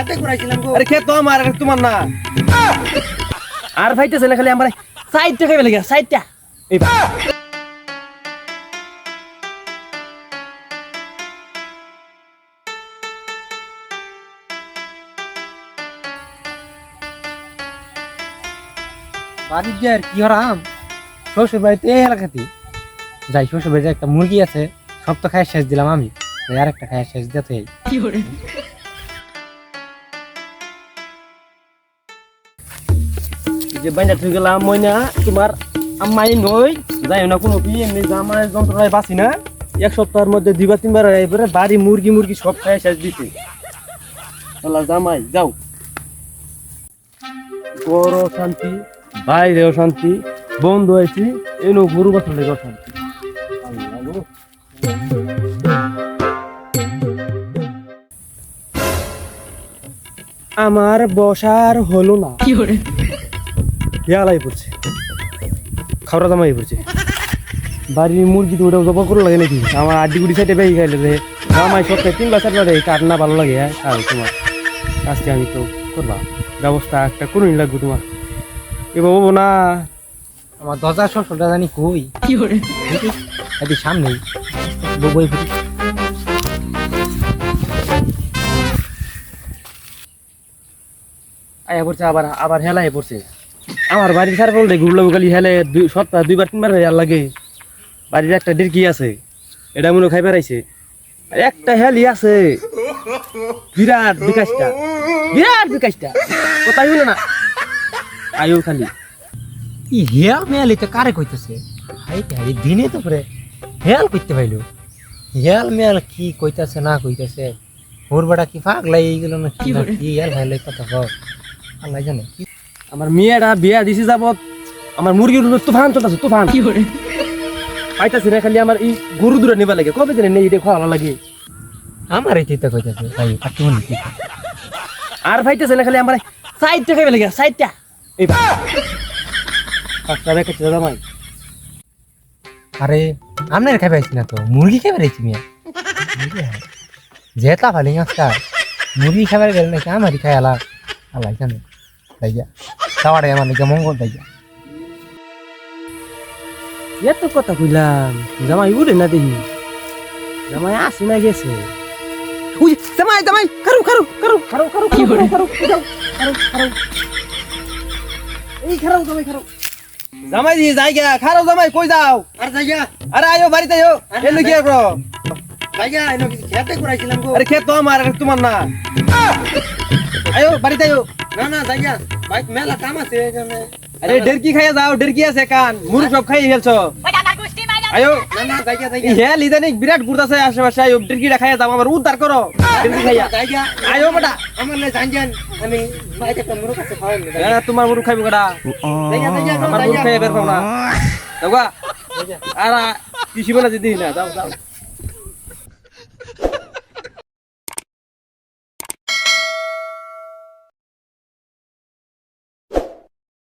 খেতে করাইছিলাম গো। আরে খেত আমার এটা তোমার না। আর ফাইতেছে না খালি আমার সাইডটা খাইবে লাগে সাইডটা। এই বাড়ির যে আর কি হরাম শ্বশুর বাড়িতে এই এলাকাতে যাই শ্বশুর বাড়িতে একটা মুরগি আছে সব তো খায় শেষ দিলাম আমি। আর একটা খায় শেষ দিতে যে বাইনা থই গেলাম মই না তোমার আম্মাই নই। যাই না, কোনো কি এমনি জামাই যন্ত্রণায় বাঁচি না। এক সপ্তাহের মধ্যে দুইবার, তিনবার এবারে বাড়ি, মুরগি মুরগি সব খাই শেষ দিছে আল্লাহ জামাই, যাও। বড় শান্তি, বাইরেও শান্তি, বন্ধু হয়েছি, এনো গরু লেগে শান্তি। আমার বসার হলো না। হেয়ালাই পড়ছে। খাওয়া দামাই পড়ছে। বাড়ির মুরগি তো ওটা জবা করে লাগে নাকি? আমার আড্ডি গুড়ি সাইডে বেশি খাইলে রে আমার সপ্তাহে তিন বছর পরে কার না ভালো লাগে হ্যাঁ? আর তোমার আজকে আমি তো করবা। ব্যবস্থা একটা করুন লাগবে তোমার। এ বাবু না আমার দরজার শ্বশুরটা জানি কই? এটি সামনেই বই আয়া পড়ছে আবার আবার হেলাই পড়ছে। আমার বাড়ির সার বলতে ঘুরলো গালি হেলে দুই সপ্তাহ দুইবার তিনবার হয়ে লাগে। বাড়ির একটা ডিরকি আছে এটা মনে খাই বেড়াইছে একটা হেলি আছে। বিরাট বিকাশটা। বিরাট বিকাশটা। কোথায় হইল না। আয়ু খালি। ই হেয়াল মেয়ালি তো কারে কইতেছে? হাইতে হাই দিনে তো পরে হেয়াল করতে পাইলো। হেয়াল মেয়াল কি কইতাছে না কইতাছে? ওর বেটা কি পাগলা এই গেল না কি হেয়াল ভাইলে কথা কর আল্লাহ জানে। কি আমার মেয়েরা বিয়া দিছে যাবত আমার মুরগির উপর তুফান চলতেছে তুফান। কি করে? পাইতাছি না খালি আমার এই গরু দূরে নিবা লাগে। কবে দিনে নেই এটা খাওয়া লাগে। আমার এই চিন্তা কইতাছে ভাই পাটি মনে কি আর পাইতেছে না খালি আমার সাইডটা খাইবে লাগে সাইডটা। এই। পাঁচটা রেখে চলে জামাই। আরে আপনার খাই পাইছি না তো মুরগি খাই পাইছি মিয়া। জেতা ফালি আজকা মুরগি খাবার গেল নাকি আমারই খাই আলা আল্লাহ জানে। তাই খাওয়ারে আমার নাকি মঙ্গল তাই? যা এত কথা কইলাম জামাই উড়ে না দেখি। জামাই আসে না গেছে। উই জামাই জামাই খারু খারু খারু খারু খারু কি করে যাও খারু খারু এই খারু জামাই খারু জামাই দি জায়গা খারু জামাই কই যাও? আরে যাই যা আরে আয়ো বাড়িতে আয়ো এলো কি করো? যাই যা এনে খেতে করাইছিলাম গো? আরে খেত তো আমার তোমার না। আয়ো বাড়িতে আয়ো। না না যাই যা ভাই মেলা কাম আছে এখানে আরে ডেরকি খাইয়া যাও ডেরকি আছে কান। মুরগ সব খাই হেলছো আয়ো না না যাই যা যাই ই হে লিদানি বিরাট গুড়াছে আশেপাশে। আয়ো ডেরকিটা খাইয়া যাও আমার উদ্ধার করো। ডেরকি খাইয়া। যাই যা আয়ো বেটা। আমার না জান জান আমি বাইরে কামড় কাছে খাওয়াই না এ, তোমার মুরগ খাইবো কেডা যাই যা যাই যা আমার মুরগ খাইয়া বের পাও না। যাও গা। আর কৃষি বলে দিদি না? যাও যাও।